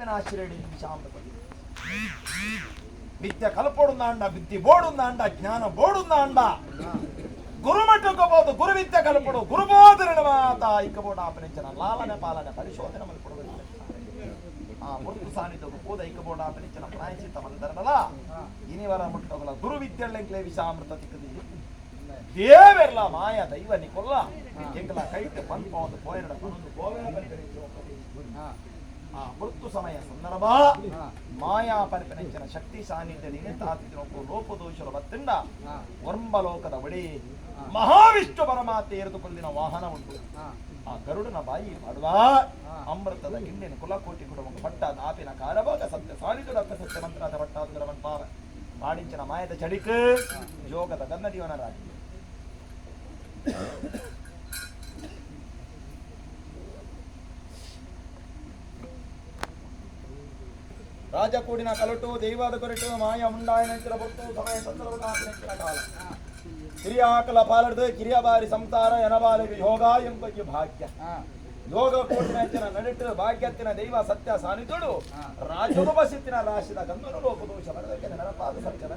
చెప్పిన ఆశ్చర్యుడి శామృతపతి విద్య కలపడుందా అండ విద్య బోడుందా అండ జ్ఞానం బోడుందా అండ గురుమట్టుకోబోదు గురు విద్య కలుపుడు గురుబోధన మాత ఇక్కబోడు ఆపరించిన లాలన పాలన పరిశోధన మలుపుడు ಆ ಮುಟ್ಟು ಸಾನಿದ್ದವು ಪೂದ ಇಕ್ಕಬೋಡ ಆಪನಿಚ್ಚಿನ ಪ್ರಾಯಚಿತ್ತ ಮಂದರದಲ್ಲ ಇನಿವರ ಮುಟ್ಟೋಗಲ ಗುರು ವಿದ್ಯೆಳ್ಳೆಂಕ್ಲೆ ವಿಷಾಮೃತ ತಿಕ್ಕದಿ ದೇವೆರ್ಲ ಮಾಯ ದೈವ ನಿಕೊಲ್ಲ ಎಂಕಲ ಕೈಟ್ ಪಂಪ ಒಂದು ಪೋಯರಡ ಪನೊಂದು ಗೋವೆನ ಪರಿಕರಿಸು ಆ ಮೃತ್ಯು ಸಮಯ ಸಂದರ್ಭ, ಮಾಯಾ ಪರಿಪನಿಂಚಿನ ಶಕ್ತಿ ಸಾನ್ನಿಧ್ಯ ನಿಮಿತ್ತಾತಿದ್ರೊಪ್ಪು ಲೋಪದೋಷರ ಬತ್ತಿಂದ ವರ್ಮಲೋಕದ ಒಡೆ ಮಹಾವಿಷ್ಣು ಪರಮಾತ್ಮ ಎರೆದುಕೊಳ್ಳಿನ ವಾಹನ ಉಂಟು. ಆ ಗರುಡನ ಬಾಯಿ ಮಾಡುವ ಅಮೃತದ ಗಿಂಡಿನ ಕುಲಕೋಟಿ ಕುಟುಂಬ ಪಟ್ಟ ಆಪಿನ ಕಾಲಭಾಗ ಸತ್ಯ ಸಾಲಿದು ರಕ್ತ ಸತ್ಯ ಮಂತ್ರಾದ ಪಟ್ಟಾದ ಮಾಡಿಂಚಿನ ಮಾಯದ ಚಡಿಕ ಯೋಗದ ಗನ್ನಡಿಯವನ ರಾಜಕೂಡಿನ ಕಲಟು ದೈವದ ಕೊರಟು ಮಾಯ ಮುಂಡಾಯನಂಚಿನ ಬೊಟ್ಟು ಸಮಯ ಸಂದರ್ಭದ ಕಾಲ. ಕಿರಿಯಾಕಲ ಪಾಲಡ್ದು ಕಿರಿಯ ಬಾರಿ ಸಂಸಾರ ಎನಬಾಲಿಗೆ ಯೋಗ ಎಂಬ ಈ ಭಾಗ್ಯ. ಯೋಗ ಕೋಟಿನ ನಡಿಟ್ಟು ಭಾಗ್ಯತ್ತಿನ ದೈವ ಸತ್ಯ ಸಾನಿತುಡು ರಾಜೋಪಸಿತ್ತಿನ ರಾಶಿದ ಗಂಧನು ಲೋಪದೋಷ ಬರದಕ್ಕೆ ನೆನಪಾದ ಸತ್ಯ